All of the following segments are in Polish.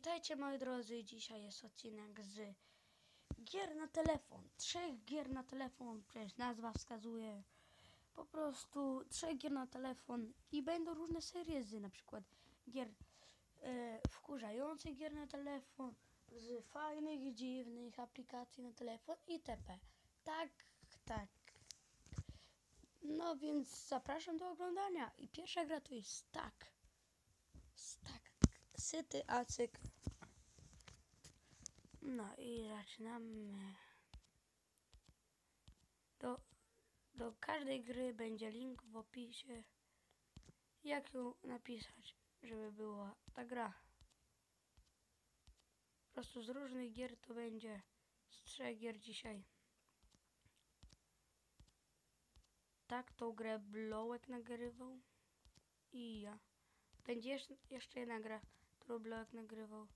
Witajcie moi drodzy, dzisiaj jest odcinek z gier na telefon. Trzech gier na telefon, przecież nazwa wskazuje. Po prostu trzech gier na telefon i będą różne serie z na przykład gier e, wkurzających gier na telefon, z fajnych, dziwnych aplikacji na telefon itp. Tak, tak. No więc zapraszam do oglądania. I pierwsza gra to jest Stack. Stack. Syty Acyk. No i zaczynamy. Do, do każdej gry będzie link w opisie. Jak ją napisać, żeby była ta gra. Po prostu z różnych gier to będzie z trzech gier dzisiaj. Tak, tą grę Blowek nagrywał i ja. Będzie jeszcze, jedna gra, Blowek nagrywał.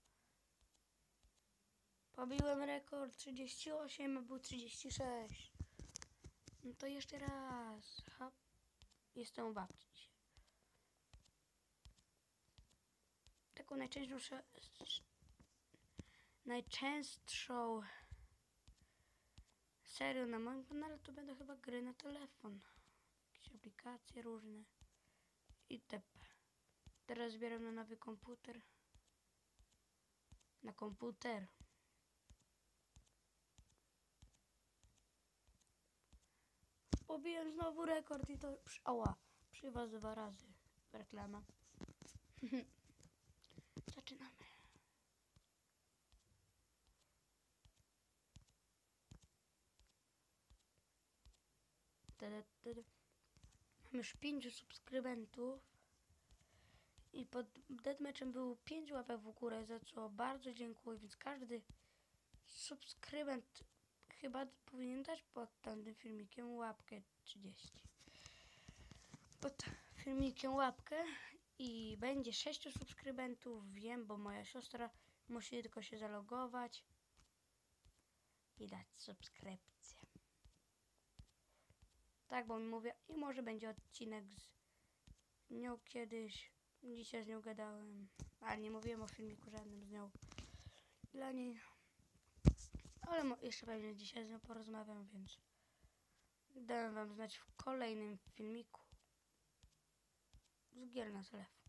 Pobiłem rekord 38, a był 36. No to jeszcze raz. Jestem u babci. Taką najczęstszą najczęstszą serią na moim kanale to będą chyba gry na telefon. Jakieś aplikacje różne itp. Teraz zbieram na nowy komputer. Na komputer. Pobiłem znowu rekord i to przy, ała, przy was dwa razy. Reklama. Zaczynamy. Mamy już pięciu subskrybentów. I pod deathmatchem było 5 łapek w górę, za co bardzo dziękuję, więc każdy subskrybent chyba powinien dać pod tamtym filmikiem łapkę 30. Pod filmikiem łapkę i będzie 6 subskrybentów, wiem, bo moja siostra musi tylko się zalogować i dać subskrypcję. Tak, bo mi mówię, i może będzie odcinek z nią kiedyś. Dzisiaj z nią gadałem, ale nie mówiłem o filmiku żadnym z nią. Dla niej. Ale jeszcze pewnie dzisiaj z nią porozmawiam, więc dałem wam znać w kolejnym filmiku z gier na telefon.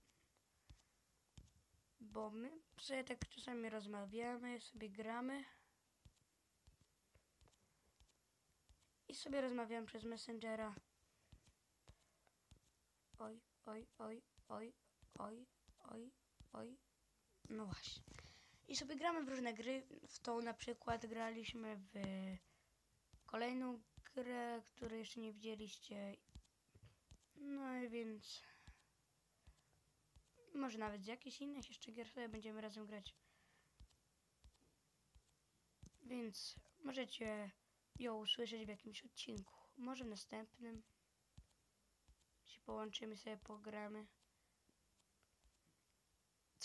Bo my sobie tak czasami rozmawiamy, sobie gramy i sobie rozmawiam przez Messengera. Oj, oj, oj, oj, oj, oj, oj. No właśnie. I sobie gramy w różne gry. W tą na przykład graliśmy w kolejną grę, której jeszcze nie widzieliście. No i więc może nawet z jakichś innych jeszcze gier sobie będziemy razem grać. Więc możecie ją usłyszeć w jakimś odcinku. Może w następnym. Się połączymy sobie, pogramy.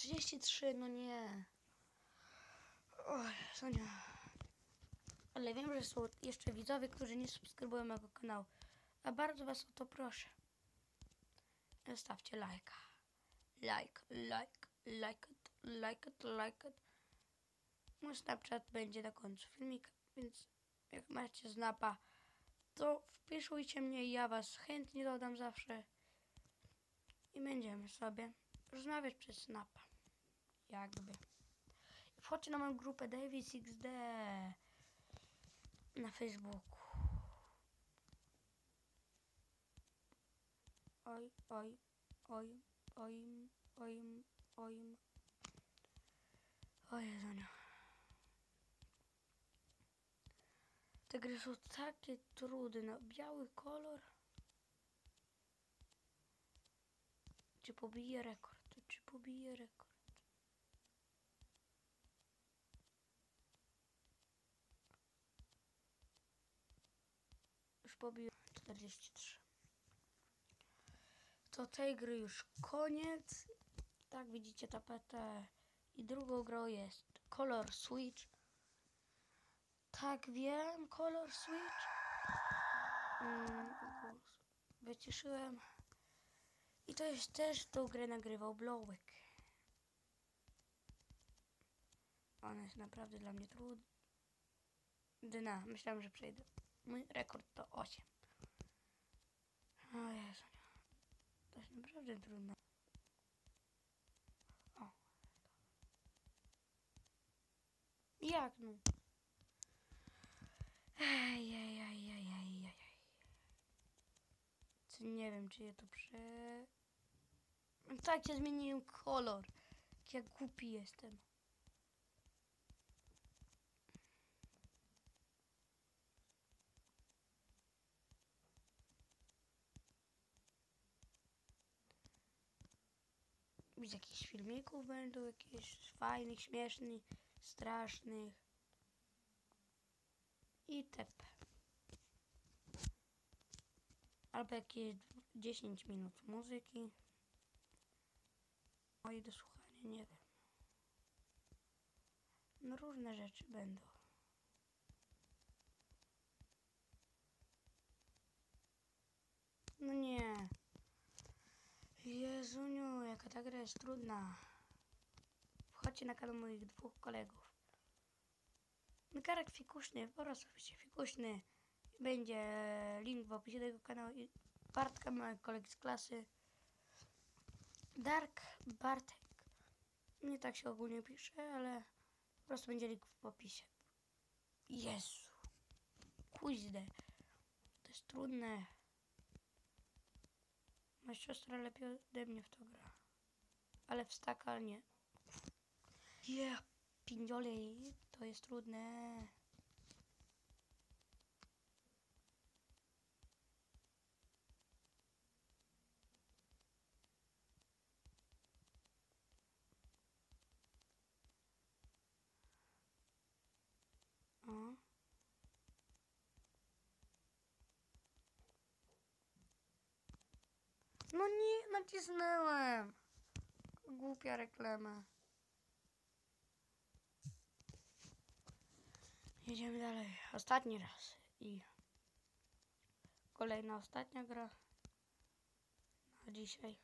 33, no nie. Oj, Sonia. Ale wiem, że są jeszcze widzowie, którzy nie subskrybują mojego kanału. A bardzo was o to proszę. Zostawcie lajka. Like, like, like it, like it, like it. Mój Snapchat będzie na końcu filmika, więc jak macie znapa, to wpiszujcie mnie i ja was chętnie dodam zawsze. I będziemy sobie rozmawiać przez Snapa. Jakby. Wchodźcie na moją grupę Davis XD na Facebooku. Oj, oj, oj, oj, oj, oj. Oj, Jezuniu. Te gry są takie trudne. Biały kolor. Czy pobije rekord? Czy pobije rekord? Już pobiłem 43. To tej gry już koniec. Tak widzicie tapetę. I drugą grą jest Color Switch. Tak wiem, Color Switch. Mm, wyciszyłem. I to jest też tą grę nagrywał Blowek. Ona jest naprawdę dla mnie trudna. Myślałem, że przejdę. Mój rekord to 8. O Jezu. To jest naprawdę trudne. O. Jak no? Ej, ej, ej, ej, ej, ej. Co nie wiem, czy je to prze... Tak, ja zmieniłem kolor. Jak ja głupi jestem. Z jakichś filmików będą, jakichś fajnych, śmiesznych, strasznych. I tep. Albo jakieś 10 minut muzyki. No i do słuchania, nie wiem. No różne rzeczy będą. No nie. Jezuniu, jaka ta jest trudna. Wchodźcie na kanał moich dwóch kolegów. Karek Fikuśny, po prostu wpiszcie Fikuśny. Będzie link w opisie tego kanału i Bartka, mojego kolegi z klasy. Dark Bartek. Nie tak się ogólnie pisze, ale po prostu będzie link w opisie. Jezu. Kuźde. To jest trudne. Moja siostra lepiej ode mnie w to gra. Ale w staka nie. Yeah, pindzioli. To jest trudne. No nie, nacisnąłem. Głupia reklama. Jedziemy dalej. Ostatni raz. I kolejna ostatnia gra na dzisiaj.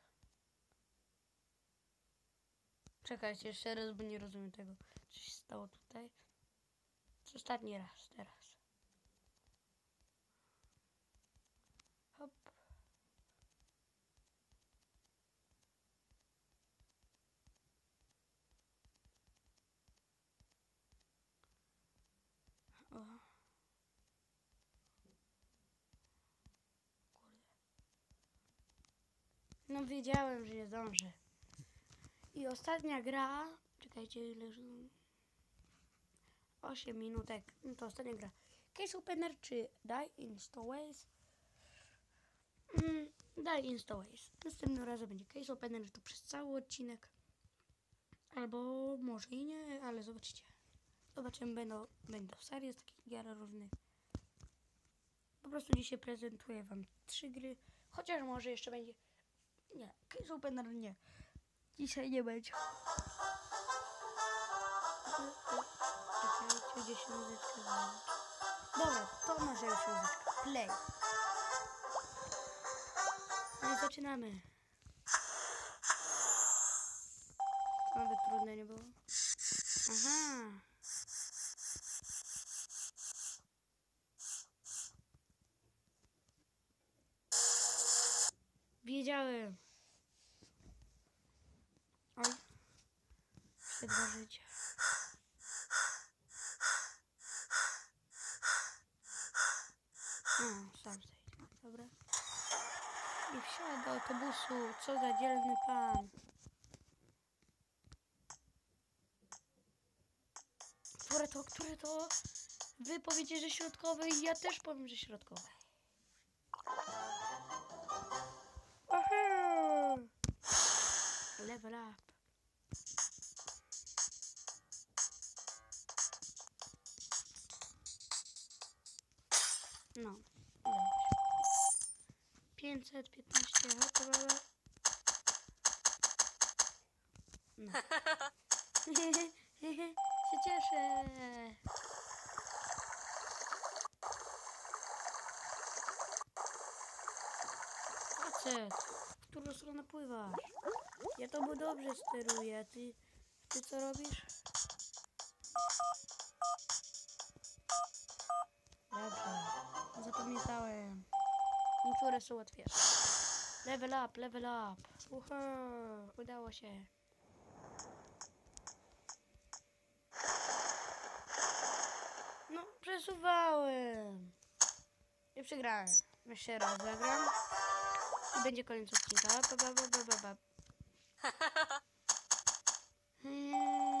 Czekajcie jeszcze raz, bo nie rozumiem tego. Co się stało tutaj? Ostatni raz teraz. Hop. O. Kurde. No wiedziałem, że nie zdążę. I ostatnia gra. Czekajcie, ile już... 8 minutek. No to ostatnia gra. Case Opener czy Die Instaways? Mm, Die Instaways. Następnym razem będzie Case Opener to przez cały odcinek. Albo może i nie, ale zobaczycie. Zobaczymy, będą, będą serie z takich gier różnych. Po prostu dzisiaj prezentuję wam trzy gry. Chociaż może jeszcze będzie... Nie, Case Opener nie. Dzisiaj nie będzie. Dobra, to może już muzyczka. Play. No i zaczynamy. Nawet trudne nie było. Aha. Wiedziałem. Oj. Jeszcze dwa życia. A, sam zejdzie. Dobra. I wsiadł do autobusu. Co za dzielny pan. Które to, które to? Wy powiecie, że środkowe i ja też powiem, że środkowe. Level up. No. Dobrze. 515 chyba. No. no. się cieszę. Facet, w którą stronę pływasz? Ja to tobą dobrze steruję, ty, ty co robisz? Dobrze jest łatwiejsze. Level up, level up. Uhu, udało się. No, przesuwałem. I przegrałem. Jeszcze raz zagram. I będzie koniec odcinka. Ba, ba, ba, ba, ba. Hmm.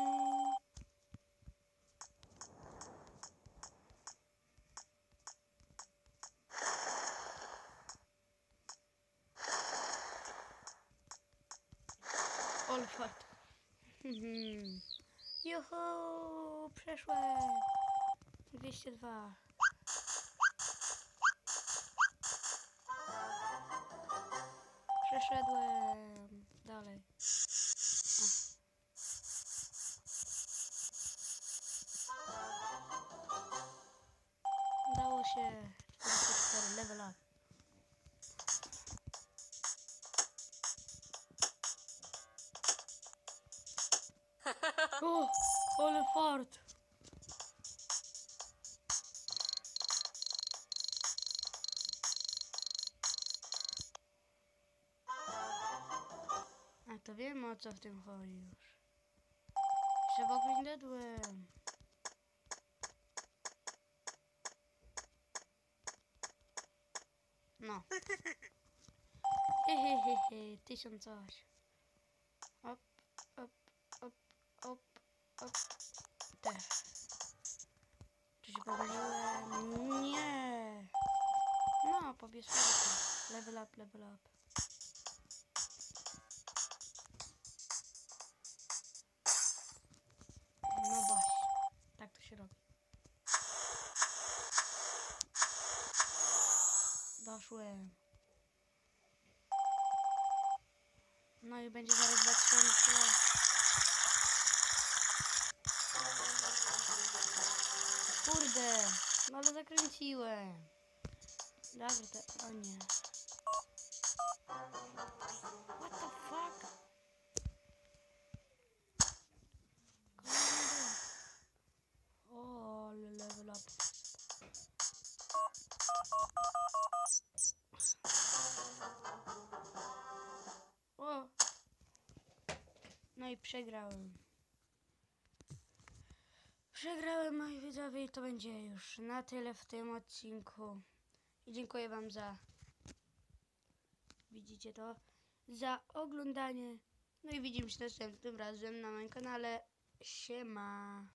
Juhu, przeszłem. 202. Przeszedłem. Dalej. Udało się. 44, level up. O, ale fart. A to wiem o co w tym chodzi już. Że w ogóle nie dedłem. No. Hehehehe, tysiąc coś. Level up, level up. No właśnie, tak to się robi. Doszłem. No i będzie zaraz 2000. Kurde, no ale zakręciłem. Dobra, to... O nie. No i przegrałem. Przegrałem moi widzowie i to będzie już na tyle w tym odcinku. I dziękuję wam za widzicie to, za oglądanie. No i widzimy się następnym razem na moim kanale. Siema.